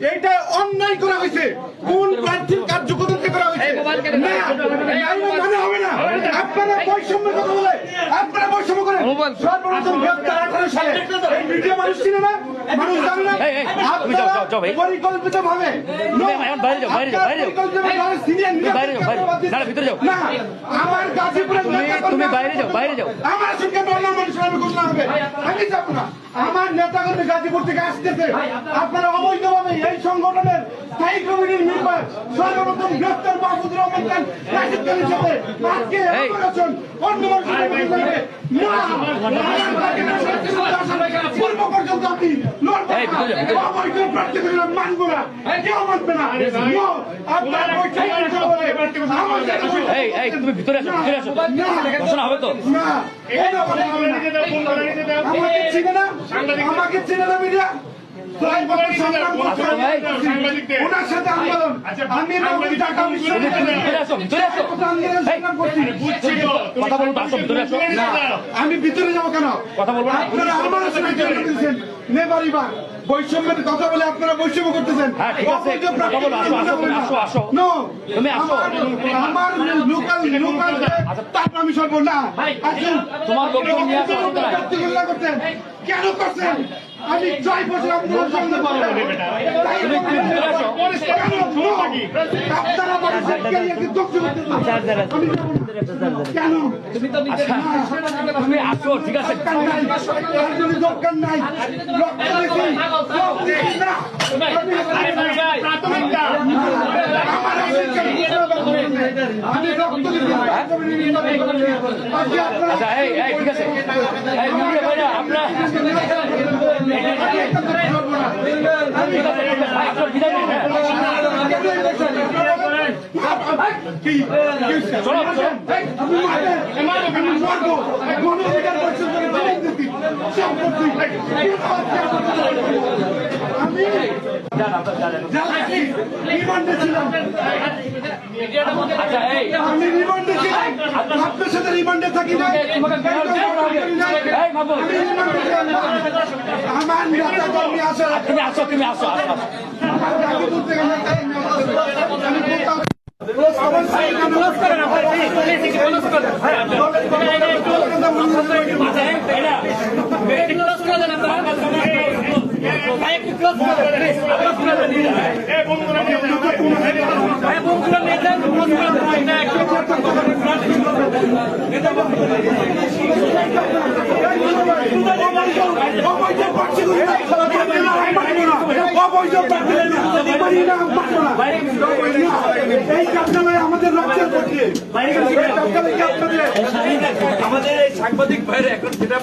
এইটা অন্যায় করা হয়েছে। কোন প্রার্থীর কার্যকর্তাকে করা হয়েছে। না, আইন মানে হবে না। আপনারা বৈষম্যের কথা বলে আপনারা বৈষম্য করেন। সর্বপ্রথম গ্রেপ্তার আঠারো সালে। এই মিডিয়া মানুষ ছিল না? মানুষ জানে না? এই, এই, তুমি যাও, যাও, যাও, ভাই। পরিকল্পিত ভাবে বাইরে যাও, বাইরে যাও, বাইরে যাও। তুমি বাইরে যাও, বাইরে যাও। না, না, ভিতরে যাও। আমার গাজীপুরের তুমি- বাইরে যাও, বাইরে যাও। আমার সঙ্গে মানুষের আমি ঘোষণা হবে। আমি যাব না। আমার নেতাকর্মী গাজীপুর থেকে আসতেছে। আপনারা অবৈধভাবে স্থায়ী কমিটির মেম্বার সর্বপ্রথম গ্রেপ্তার মাহমুদুর রহমান খান রাশিদ খানের সাথে আজকে অপারেশন অন্য মানুষের মধ্যে লাগবে। না আমার পূর্ব পর্যন্ত আপনি লড়বেন এই, মানবো না কেউ মানবে না তুমি ভিতরে আসো ভিতরে আসো ঘোষণা হবে তো। আমাকে চিনে না আমাকে চিনে না মিডিয়া ওনার সাথে আন্দোলন। আমি ঢাকা ভিতরে আমি যাব কেন? কথা বলব আপনারা আমার বৈষম্যের কথা বলে আপনারা বৈষম্য করতেছেন। হ্যাঁ। আমার- লোকাল লোকাল তারপর আমি সরব না তোমার তারা। করতেন কেন করছেন? আমি করলাম। তাই তুমি আসো। ঠিক আছে। দরকার নাই। আমি রক্ত আচ্ছা এই এই ঠিক আছে। আমি রিমান্ডে ছিলাম এই আমি রিমান্ডে ছিলাম আপনার সাথে রিমান্ডে থাকি না আমার নেতা কর্মী আছে তুমি আসো তুমি আসো আসো আসো। আমার গাজীপুর থেকে নেতা কর্মী আছে। আমি কোথাও আমার সাইড অবৈধ প্রার্থীগুলো অবৈধ প্রার্থীগুলো মানি না, মানবো না। এই কাপড়ায় আমাদের রক্তের এই সাংবাদিক ভাইরা এখন সেটা